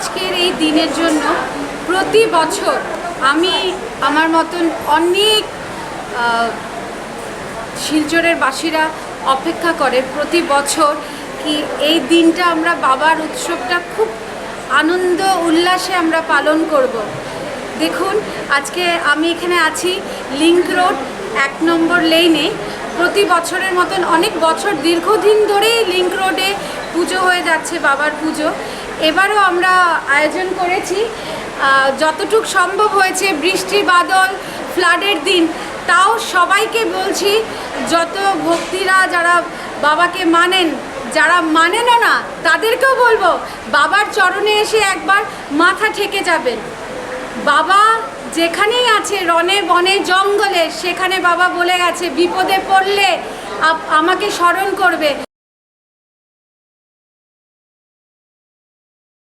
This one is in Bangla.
আজকের এই দিনের জন্য প্রতি বছর আমি আমার মতন অনেক শিলচরের বাসীরা অপেক্ষা করে প্রতি বছর কি এই দিনটা আমরা বাবার উৎসবটা খুব আনন্দ উল্লাসে আমরা পালন করব। দেখুন, আজকে আমি এখানে আছি লিঙ্ক রোড, এক নম্বর লেনে প্রতি বছরের মতন অনেক বছর দীর্ঘদিন ধরেই লিঙ্ক রোডে পুজো হয়ে যাচ্ছে বাবার পুজো এবারও আমরা আয়োজন করেছি। যতটুক সম্ভব হয়েছে বৃষ্টি, বাদল, ফ্লাডের দিন, তাও সবাইকে বলছি, যত ভক্তিরা যারা বাবাকে মানেন, যারা মানেনও না তাদেরকেও বলব, বাবার চরণে এসে একবার মাথা ঠেকে যাবেন। বাবা যেখানেই আছে রনে বনে, জঙ্গলে, সেখানে বাবা বলে গেছে, বিপদে পড়লে আমাকে স্মরণ করবে।